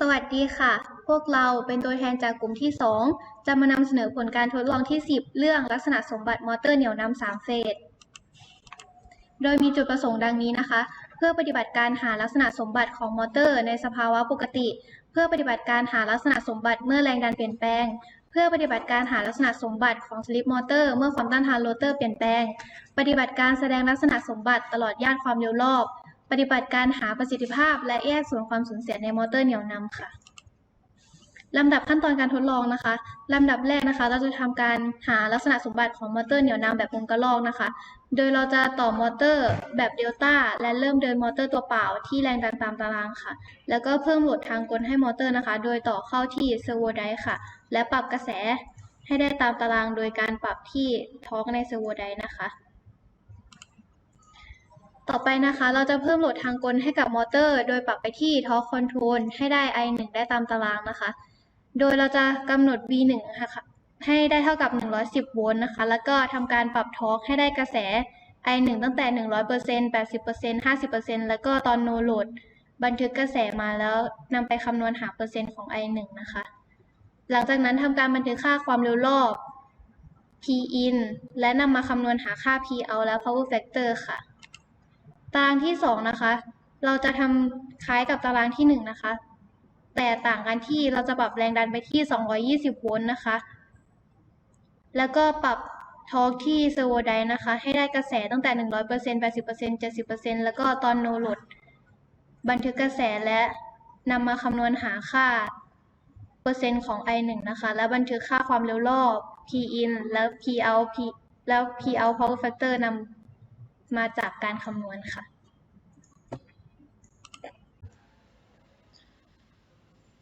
สวัสดีค่ะ พวกเราเป็นตัวแทนจากกลุ่มที่ 2 จะมานำเสนอผลการทดลองที่ 10 เรื่องลักษณะสมบัติมอเตอร์เหนี่ยวนำ3เฟส โดยมีจุดประสงค์ดังนี้นะคะ เพื่อปฏิบัติการหาลักษณะสมบัติของมอเตอร์ ในสภาวะปกติ เพื่อปฏิบัติการหาลักษณะสมบัติเมื่อแรงดันเปลี่ยนแปลง เพื่อปฏิบัติการหาลักษณะสมบัติของสลิปมอเตอร์ เมื่อความต้านทานโรเตอร์เปลี่ยนแปลง ปฏิบัติการแสดงลักษณะสมบัติตลอดย่านความเร็วรอบ ปฏิบัติการหาประสิทธิภาพ และแยกส่วนความสูญเสียในมอเตอร์เหนี่ยวนำค่ะลำดับขั้นตอนการทดลองนะคะลำดับแรกนะคะ เราจะทำการหาลักษณะสมบัติของมอเตอร์เหนี่ยวนำแบบวงกระรอกนะคะ โดยเราจะต่อมอเตอร์แบบเดลต้าและเริ่มเดินมอเตอร์ตัวเปล่าที่แรงดันตามตารางค่ะ แล้วก็เพิ่มโหลดทางกลให้มอเตอร์นะคะ โดยต่อเข้าที่เซอร์โวไดค่ะ และปรับกระแสให้ได้ตามตารางโดยการปรับที่ทอร์กในเซอร์โวไดนะคะ ต่อไปนะคะเราจะเพิ่มโหลดทางกลให้กับมอเตอร์ โดยปรับไปที่ทอร์กคอนโทรลให้ได้ I1 ได้ตามตารางนะคะ โดยเราจะกำหนด V1 ค่ะให้ได้เท่ากับ 110 โวลต์นะคะ แล้วก็ทำการปรับทอร์กให้ได้กระแส I1 ตั้งแต่ 100% 80% 50%แล้วก็ตอนโนโหลดบันทึกกระแสมาแล้วนำไปคำนวณหาเปอร์เซ็นต์ของ I1 นะคะ หลังจากนั้นทำการบันทึกค่าความเร็วรอบ P-in และนำมาคำนวณหาค่า P-out และ power factor ค่ะ ตารางที่ 2 นะคะ เราจะทำคล้ายกับตารางที่ 1 นะคะ แต่ต่างกันที่เราจะปรับแรงดันไปที่ 220 โวลต์นะคะ แล้วก็ปรับทอร์กที่เซอร์โวไดนะคะ ให้ได้กระแสตั้งแต่ 100% 80% 70%แล้วก็ตอนโนโหลด บันทึกกระแสและนำมาคำนวณหาค่า เปอร์เซ็นต์ของ I1 นะคะ และบันทึกค่าความเร็วรอบ P-in แล้ว P-out P แล้ว P-out power factor นำ มาจากการคำนวณค่ะ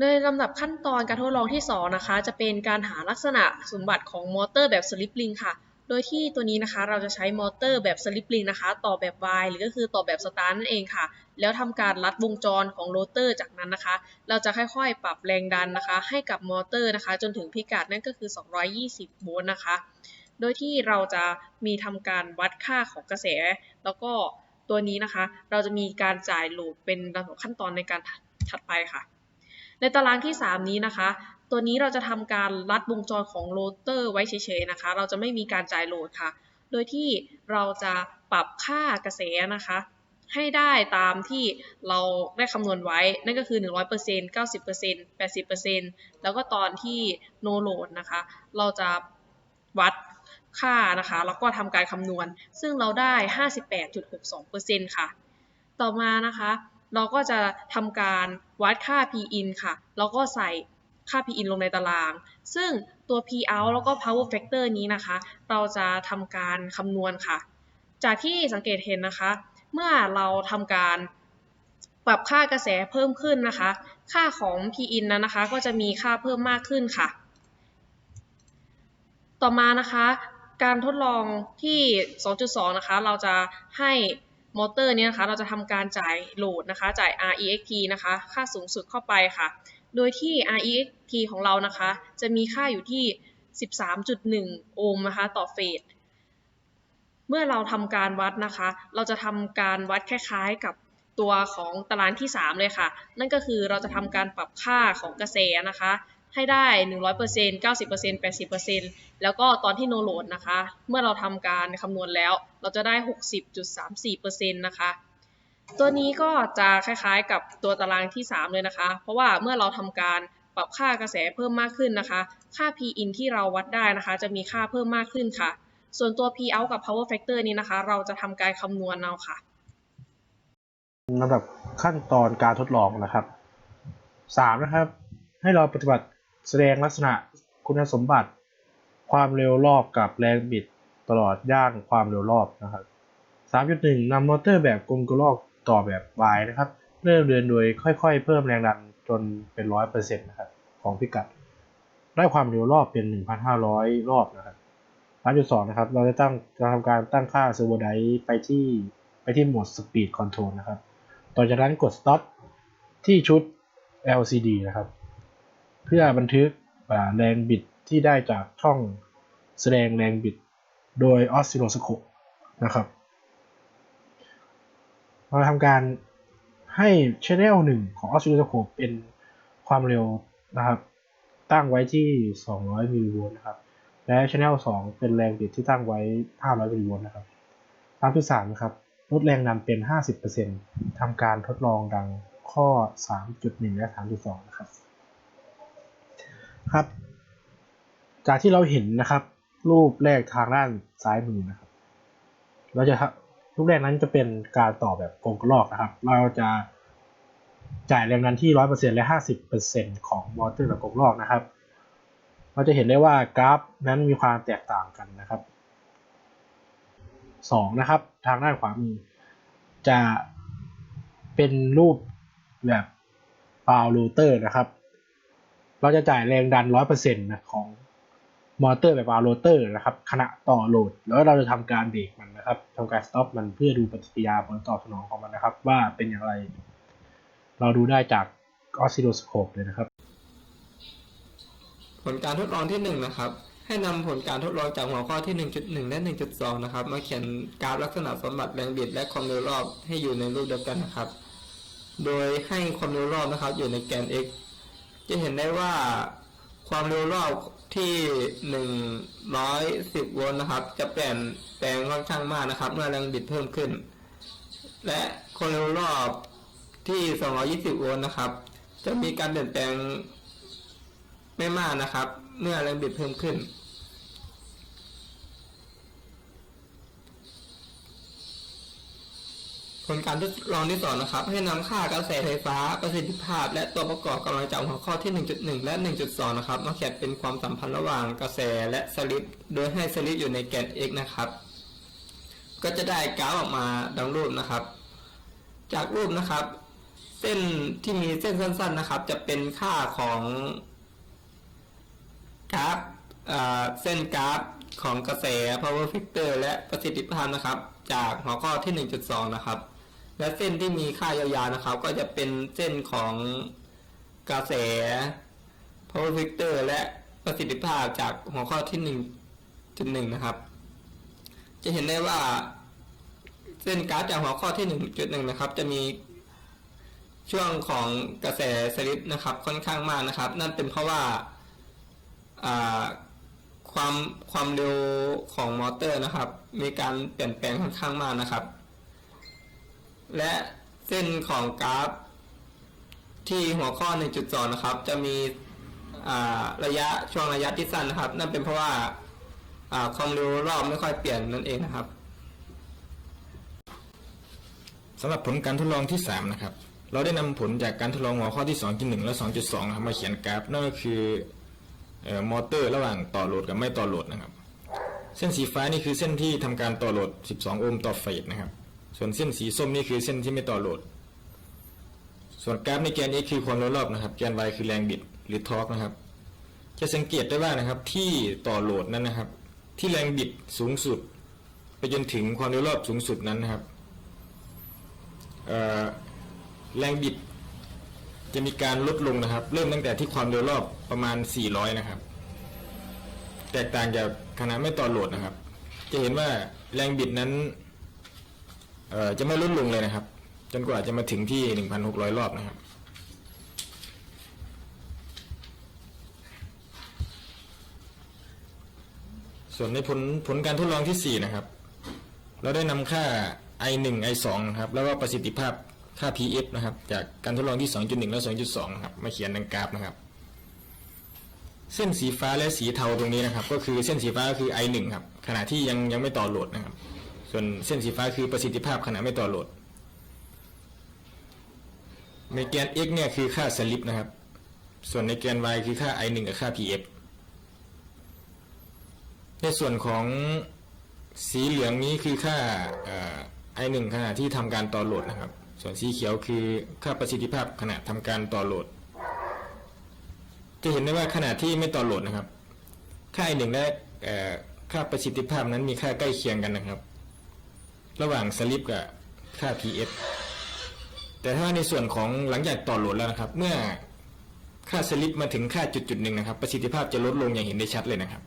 ในลำดับขั้นตอนการทดลองที่ 2 นะคะ จะเป็นการหาลักษณะสมบัติของมอเตอร์แบบสลิปลิงค่ะ โดยที่ตัวนี้นะคะเราจะใช้มอเตอร์แบบสลิปลิงนะคะ ต่อแบบ Y หรือก็คือต่อแบบสตาร์นั่นเองค่ะ แล้วทำการลัดวงจรของโรเตอร์จากนั้นนะคะ เราจะค่อยๆ ปรับแรงดันนะคะ ให้กับมอเตอร์นะคะ จนถึงพิกัดนั่นก็คือ 220 โวลต์นะคะ โดยที่เราจะมีทำการวัดค่าของกระแส แล้วก็ตัวนี้นะคะ เราจะมีการจ่ายโหลดเป็นลำดับขั้นตอนในการถัดไปค่ะ ในตารางที่ 3 นี้นะคะ ตัวนี้เราจะทำการลัดวงจรของโรเตอร์ไว้เฉยๆนะคะ เราจะไม่มีการจ่ายโหลดค่ะ โดยที่เราจะปรับค่ากระแสนะคะ ให้ได้ตามที่เราได้คำนวณไว้ นั่นก็คือ 100% 90% 80%แล้วก็ตอนที่ no load นะคะ เราจะวัด ค่านะคะ แล้วก็ทำการคำนวณ ซึ่งเราได้ 58.62%ค่ะ ต่อมานะคะ เราก็จะทำการวัดค่า P-in ค่ะ แล้วก็ใส่ค่า P-in ลงในตาราง ซึ่งตัว P-out แล้วก็ power factor นี้นะคะ เราจะทำการคำนวณค่ะ จากที่สังเกตเห็นนะคะ เมื่อเราทำการปรับค่ากระแสเพิ่มขึ้นนะคะ ค่าของ P-in นั้นนะคะ ก็จะมีค่าเพิ่มมากขึ้นค่ะต่อมานะคะ การทดลองที่ 2.2 นะคะ เราจะให้มอเตอร์นี้นะคะ เราจะทำการจ่ายโหลดนะคะ จ่าย REXP นะคะ ค่าสูงสุดเข้าไปค่ะ โดยที่ REXP ของเรานะคะ จะมีค่าอยู่ที่ 13.1 โอห์มนะคะ ต่อเฟส เมื่อเราทำการวัดนะคะ เราจะทำการวัดคล้ายๆกับตัวของตารางที่ 3 เลยค่ะ นั่นก็คือเราจะทำการปรับค่าของกระแสนะคะ ให้ได้100% 90% 80%แปดสิบเปอร์เซ็นต์แล้วก็ตอนที่ no load นะคะ เมื่อเราทำการคำนวณแล้ว เราจะได้60.34%นต์นะคะ ตัวนี้ก็จะคล้ายๆกับตัวตารางที่3เลยนะคะ เพราะว่าเมื่อเราทำการปรับค่ากระแสเพิ่มมากขึ้นนะคะ ค่า P-in ที่เราวัดได้นะคะ จะมีค่าเพิ่มมากขึ้นค่ะ ส่วนตัว P-out กับ power factor นี้นะคะ เราจะทำการคำนวณเอาค่ะลำดับขั้นตอนการทดลองนะครับสามนะครับ ให้เราปฏิบัติ แสดงลักษณะคุณสมบัติ ความเร็วรอบกับแรงบิดตลอดย่านความเร็วรอบนะครับสามจุดหนึ่งนำมอเตอร์แบบกลมกระรอกต่อแบบ Y นะครับ เริ่มเดินโดยค่อยๆ เพิ่มแรงดันจนเป็นร้อยเปอร์เซ็นต์นะครับของพิกัด ได้ความเร็วรอบเป็น 1,500 รอบนะครับ 3.2 นะครับ เราจะตั้งจะทำการตั้งค่าเซอร์โวไดไปที่ไปที่โหมด Speed Control นะครับ ต่อจากนั้นกด Stop ที่ชุด LCD นะครับ เพื่อบันทึกแรงบิดที่ได้จากช่องแสดงแรงบิดโดย Oscilloscope นะครับเราทำการให้ Channel 1 ของ Oscilloscope เป็นความเร็วนะครับ ตั้งไว้ที่ 200 มิลลิโวลต์นะครับ และ Channel 2 เป็นแรงบิดที่ตั้งไว้ 500 มิลลิโวลต์นะครับ3.3นะครับลดแรงดันเป็น 50%ทำการทดลองดังข้อ 3.1 และ 3.2 นะครับ ครับ จากที่เราเห็นนะครับ รูปแรกทางด้านซ้ายมือนะครับ เราจะทำรูปแรกนั้นจะเป็นการต่อแบบกงกระลอกนะครับ เราจะจ่ายแรงดันที่100%และ50%ของมอเตอร์แบบกงกระลอกนะครับ เราจะเห็นได้ว่ากราฟนั้นมีความแตกต่างกันนะครับสองนะครับ ทางด้านขวามือจะเป็นรูปแบบปาวโรเตอร์นะครับ เราจะจ่ายแรงดัน 100%นะของมอเตอร์แบบปาวโรเตอร์นะครับขณะต่อโหลด แล้วเราจะทำการเบรกมันนะครับทำการสต็อปมันเพื่อดูปฏิกิริยาผลตอบสนองของมันนะครับ ว่าเป็นอย่างไร เราดูได้จากออสซิโลสโคปเลยนะครับ ผลการทดลองที่1นะครับให้นำผลการทดลองจากหัวข้อที่ 1.1 และ 1.2 นะครับ มาเขียนกราฟลักษณะสมบัติแรงบิดและความเร็วรอบให้อยู่ในรูปเดียวกันนะครับ โดยให้ความเร็วรอบนะครับ อยู่ในแกน x จะเห็นได้ว่าความเร็วรอบที่110โวลต์นะครับ จะเปลี่ยนแปลงค่อนข้างมากนะครับ เมื่อแรงบิดเพิ่มขึ้น และความเร็วรอบที่220โวลต์นะครับ จะมีการเปลี่ยนแปลงไม่มากนะครับ เมื่อแรงบิดเพิ่มขึ้น ผลการทดลองที่สองนะครับ ให้นำค่ากระแสไฟฟ้าประสิทธิภาพ และตัวประกอบกำลังจากหัวข้อที่ 1.1 และ 1.2 นะครับมาเขียนเป็นความสัมพันธ์ระหว่างกระแสและสลิปโดยให้สลิปอยู่ในแกน x นะครับ ก็จะได้กราฟออกมาดังรูปนะครับ จากรูปนะครับ เส้นที่มีเส้นสั้น ๆนะครับ จะเป็นค่าของกราฟเอ่อเส้นกราฟของกระแส power factor และประสิทธิภาพนะครับ จากหัวข้อที่ 1.2 นะครับ และเส้นที่มีค่ายาวๆนะครับ ก็จะเป็นเส้นของกระแส power factor และประสิทธิภาพจากหัวข้อที่1.1นะครับ จะเห็นได้ว่าเส้นกราฟจากหัวข้อที่1.1นะครับ จะมีช่วงของกระแสสลิปนะครับค่อนข้างมากนะครับ นั่นเป็นเพราะว่าความความเร็วของมอเตอร์นะครับ มีการเปลี่ยนแปลงค่อนข้างมากนะครับ และเส้นของกราฟ ที่หัวข้อ 1.2 นะครับ จะมีระยะช่วงระยะที่สั้นนะครับ นั่นเป็นเพราะว่าความเร็วรอบไม่ค่อยเปลี่ยนนั่นเองนะครับสำหรับผลการทดลองที่ 3 นะครับ เราได้นำผลจากการทดลองหัวข้อที่ 2.1 และ 2.2นะครับมาเขียนกราฟนั่นก็คืออมอเตอร์ระหว่างต่อโหลดกับไม่ต่อโหลดนะครับ เส้นสีฟ้านี่คือเส้นที่ทำการต่อโหลด 12 โอห์มต่อเฟสนะครับ ส่วนเส้นสีส้มนี่คือเส้นที่ไม่ต่อโหลด ส่วนกราฟในแกน x คือความเร็วรอบนะครับ แกน y คือแรงบิดหรือทอร์กนะครับ จะสังเกตได้ว่านะครับที่ต่อโหลดนั้นนะครับ ที่แรงบิดสูงสุด ไปจนถึงความเร็วรอบสูงสุดนั้นนะครับแรงบิดจะมีการลดลงนะครับ เริ่มตั้งแต่ที่ความเร็วรอบประมาณ 400 นะครับ แตกต่างจากขณะไม่ต่อโหลดนะครับ จะเห็นว่าแรงบิดนั้น เอ่อจะไม่ลดลงเลยนะครับ จนกว่าจะมาถึงที่ 1,600 รอบนะครับ ส่วนในผลผลการทดลองที่ 4 นะครับ เราได้นำค่า i1 i2 ครับ แล้วก็ประสิทธิภาพค่า pf นะครับ จากการทดลองที่ 2.1 และ 2.2 นะครับ มาเขียนดังกราฟนะครับ เส้นสีฟ้าและสีเทาตรงนี้นะครับ ก็คือเส้นสีฟ้าก็คือ i1 ครับ ขณะที่ยังยังไม่ต่อโหลดนะครับ ส่วนเส้นสีฟ้าคือประสิทธิภาพขณะไม่ต่อโหลดในแกน x เนี่ยคือค่าสลิปนะครับ ส่วนในแกน y คือค่า i1 กับค่า pf ในส่วนของสีเหลืองนี้คือค่าเอ่อ i1 ขณะที่ทำการต่อโหลดนะครับ ส่วนสีเขียวคือค่าประสิทธิภาพขณะทำการต่อโหลด จะเห็นได้ว่าขณะที่ไม่ต่อโหลดนะครับ ค่า i1 และค่าประสิทธิภาพนั้นมีค่าใกล้เคียงกันนะครับ ระหว่างสลิปกับค่า pf แต่ถ้าในส่วนของหลังจากต่อโหลดแล้วนะครับ เมื่อค่าสลิปมาถึงค่าจุดจุดหนึ่งนะครับ ประสิทธิภาพจะลดลงอย่างเห็นได้ชัดเลยนะครับ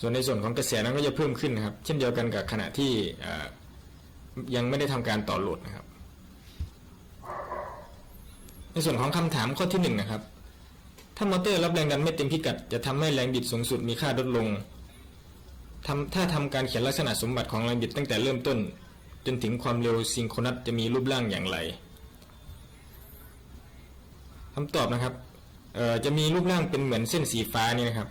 ส่วนในส่วนของกระแสนั้นก็จะเพิ่มขึ้นนะครับ เช่นเดียวกันกับขณะที่ยังไม่ได้ทำการต่อโหลดนะครับ ในส่วนของคำถามข้อที่หนึ่งนะครับ ถ้ามอเตอร์รับแรงดันไม่เต็มพิกัด จะทำให้แรงบิดสูงสุดมีค่าลดลง ทำถ้าทำการเขียนลักษณะสมบัติของแรงบิดตั้งแต่เริ่มต้น จนถึงความเร็วซิงโครนัสจะมีรูปร่างอย่างไรคำตอบนะครับจะมีรูปร่างเป็นเหมือนเส้นสีฟ้านี่นะครับ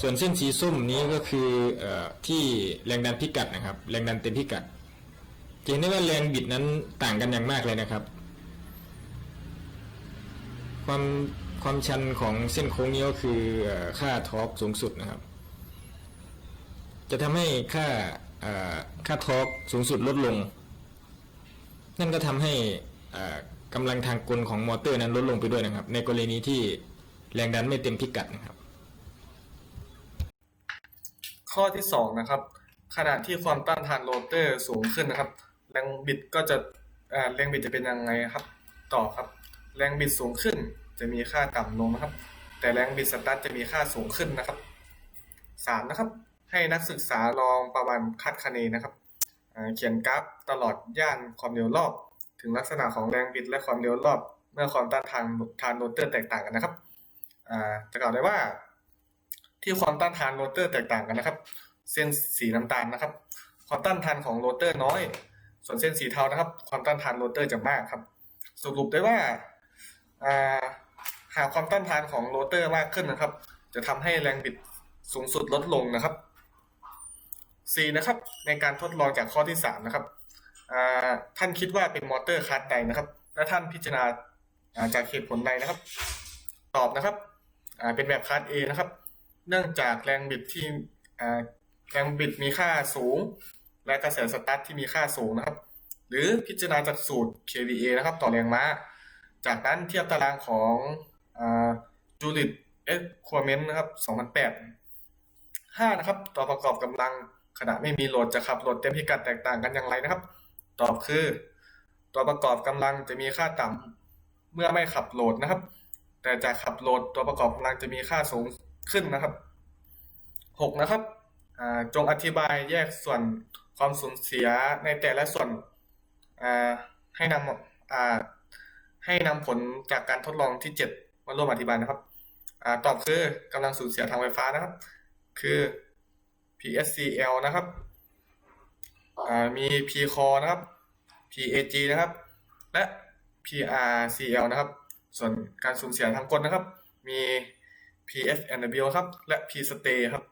ส่วนเส้นสีส้มนี้ก็คือออที่แรงดันพิกัดนะครับ แรงดันเต็มพิกัดจะเห็นได้ว่าแรงบิดนั้นต่างกันอย่างมากเลยนะครับ ความความชันของเส้นโค้งนี้ก็คือออค่าทอร์กสูงสุดนะครับ จะทำให้ค่าค่าทอร์กสูงสุดลดลง นั่นก็ทำให้กำลังทางกลของมอเตอร์นั้นลดลงไปด้วยนะครับ ในกรณีที่แรงดันไม่เต็มพิกัดนะครับ ข้อที่สองนะครับขณะที่ความต้านทานโรเตอร์สูงขึ้นนะครับ แรงบิดก็จะแรงบิดจะเป็นยังไงครับ ต่อครับ แรงบิดสูงขึ้นจะมีค่าต่ำลงนะครับ แต่แรงบิดสตาร์ทจะมีค่าสูงขึ้นนะครับสามนะครับ ให้นักศึกษาลองประมาณคาดคะเนนะครับเขียนกราฟตลอดย่านความเร็วรอบ ถึงลักษณะของแรงบิดและความเร็วรอบ เมื่อความต้านทานทานโรเตอร์แตกต่างกันนะครับจะกล่าวได้ว่า ที่ความต้านทานโรเตอร์แตกต่างกันนะครับ เส้นสีน้ำตาลนะครับ ความต้านทานของโรเตอร์น้อย ส่วนเส้นสีเทานะครับ ความต้านทานโรเตอร์จะมากครับ สรุปได้ว่าอ่าหากความต้านทานของโรเตอร์มากขึ้นนะครับ จะทำให้แรงบิดสูงสุดลดลงนะครับ C นะครับ ในการทดลองจากข้อที่สามนะครับท่านคิดว่าเป็นมอเตอร์คัสใดนะครับ และท่านพิจารณาจากเหตุผลใดนะครับ ตอบนะครับเป็นแบบคัส A นะครับ เนื่องจากแรงบิดที่แรงบิดมีค่าสูง และกระแสสตาร์ทที่มีค่าสูงนะครับ หรือพิจารณาจากสูตร kVA นะครับ ต่อแรงม้า จากนั้นเทียบตารางของจูลิตเอ็กควอเมนนะครับ 2008 5 นะครับตัวประกอบกำลัง ณะไม่มีโหลดจะขับโหลดเต็มพิกัดแตกต่างกันอย่างไรนะครับ ตอบคือ ตัวประกอบกำลังจะมีค่าต่ำเมื่อไม่ขับโหลดนะครับ แต่จากขับโหลดตัวประกอบกำลังจะมีค่าสูงขึ้นนะครับ6นะครับจงอธิบายแยกส่วนความสูญเสียในแต่ละส่วนให้นำให้นำผลจากการทดลองที่7มาร่วมอธิบายนะครับอตอบคือกำลังสูญเสียทางไฟฟ้านะครับ คือ PSCL นะครับอ่ามี P core นะครับ PAG นะครับ และ PRCL นะครับ ส่วนการสูญเสียทางกลนะครับ มี PFNW ครับ และ PSTay ครับ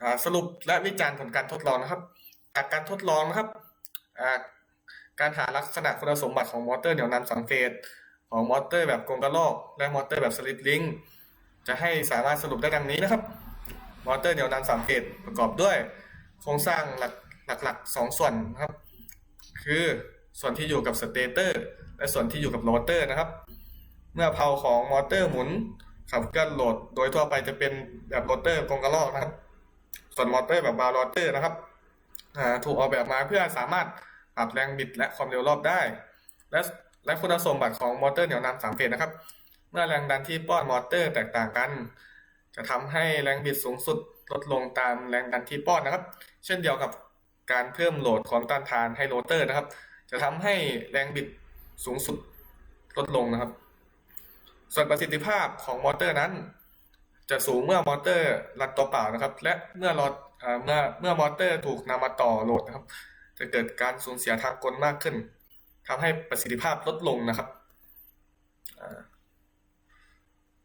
อ่าสรุปและวิจารณ์ผลการทดลองนะครับ จากการทดลองนะครับอ่าการหาลักษณะคุณสมบัติของมอเตอร์เหนี่ยวนำสังเกต ของมอเตอร์แบบกลมกระรอก และมอเตอร์แบบสลิปลิงก์จะให้สามารถสรุปได้ดังนี้นะครับ มอเตอร์เหนี่ยวนำสังเกตประกอบด้วย โครงสร้างหลักหลักๆสองส่วนนะครับ คือส่วนที่อยู่กับสเตเตอร์ และส่วนที่อยู่กับโรเตอร์นะครับ เมื่อเพาของมอเตอร์หมุนขับเคลื่อนโหลด โดยทั่วไปจะเป็นแบบโรเตอร์กลมกระรอกนะครับ ส่วนมอเตอร์แบบบาร์โรเตอร์นะครับถูกออกแบบมาเพื่อสามารถปรับแรงบิดและความเร็วรอบได้ และและคุณสมบัติของมอเตอร์เหนี่ยวนำสามเฟสนะครับ เมื่อแรงดันที่ป้อนมอเตอร์แตกต่างกัน จะทำให้แรงบิดสูงสุดลดลงตามแรงดันที่ป้อนนะครับ เช่นเดียวกับการเพิ่มโหลดความต้านทานให้โรเตอร์นะครับ จะทำให้แรงบิดสูงสุดลดลงนะครับ ส่วนประสิทธิภาพของมอเตอร์นั้น จะสูงเมื่อมอเตอร์รันตัวเปล่านะครับ และเมื่อรอดเมื่อเมื่อมอเตอร์ถูกนำมาต่อโหลดนะครับ จะเกิดการสูญเสียทางกลมากขึ้นทำให้ประสิทธิภาพลดลงนะครับ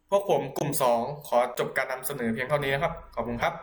พวกผมกลุ่มสองขอจบการนำเสนอเพียงเท่านี้นะครับ ขอบคุณครับ